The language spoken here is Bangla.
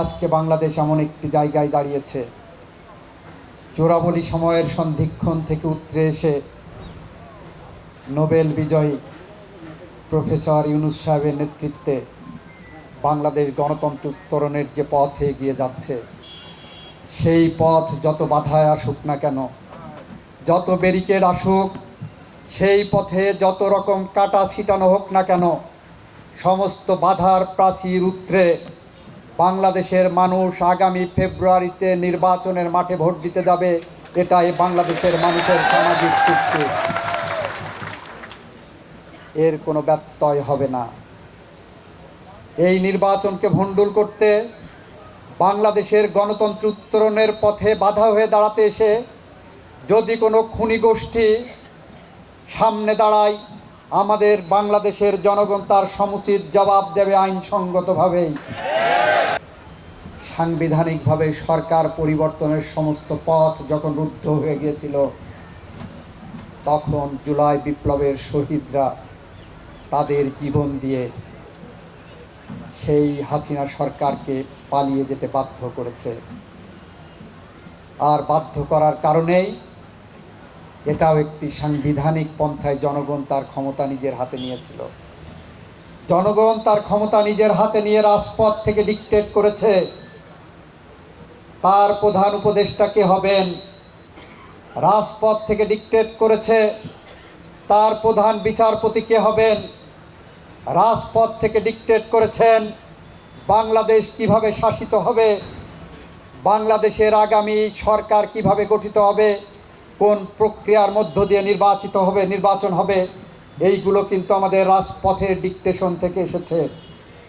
আজকে বাংলাদেশ এমন একটি জায়গায় দাঁড়িয়েছে। চোরাবলি সময়ের সন্ধিক্ষণ থেকে উতরে এসে নোবেল বিজয়ী প্রফেসর ইউনুস সাহেবের নেতৃত্বে বাংলাদেশ গণতন্ত্র উত্তরণের যে পথ এগিয়ে যাচ্ছে, সেই পথ যত বাধায় আসুক না কেন, যত ব্যারিকেড আসুক, সেই পথে যত রকম কাটা ছিটানো হোক না কেন, সমস্ত বাধার প্রাচীর উত্তরে বাংলাদেশের মানুষ আগামী ফেব্রুয়ারিতে নির্বাচনের মাঠে ভোট দিতে যাবে, এটাই বাংলাদেশের মানুষের সামাজিক চুক্তি। এর কোনো ব্যত্যয় হবে না। এই নির্বাচনকে ভণ্ডুল করতে বাংলাদেশের গণতন্ত্র উত্তরণের পথে বাধা হয়ে দাঁড়াতে এসে যদি কোনো খুনি গোষ্ঠী সামনে দাঁড়ায়, আমাদের বাংলাদেশের জনগণ তার সমুচিত জবাব দেবে আইনসঙ্গতভাবেই। সাংবিধানিকভাবে সরকার পরিবর্তনের সমস্ত পথ যখন রুদ্ধ হয়ে গিয়েছিল, তখন জুলাই বিপ্লবের শহীদরা তাদের জীবন দিয়ে সেই হাসিনা সরকারকে পালিয়ে যেতে বাধ্য করেছে। আর বাধ্য করার কারণেই এটাও একটি সাংবিধানিক পন্থায় জনগণ তার ক্ষমতা নিজের হাতে নিয়েছিল। জনগণ তার ক্ষমতা নিজের হাতে নিয়ে রাজপথ থেকে ডিকটেট করেছে। তার প্রধান উপদেষ্টা কে হবেন? রাজপথ থেকে ডিকটেট করেছে তার প্রধান বিচারপতি কে হবেন? রাজপথ থেকে ডিকটেট করেছেন বাংলাদেশ কীভাবে শাসিত হবে? বাংলাদেশের আগামী সরকার কীভাবে গঠিত হবে? কোন প্রক্রিয়ার মধ্য দিয়ে নির্বাচিত হবে, নির্বাচন হবে? এইগুলো কিন্তু আমাদের রাজপথের ডিকটেশন থেকে এসেছে।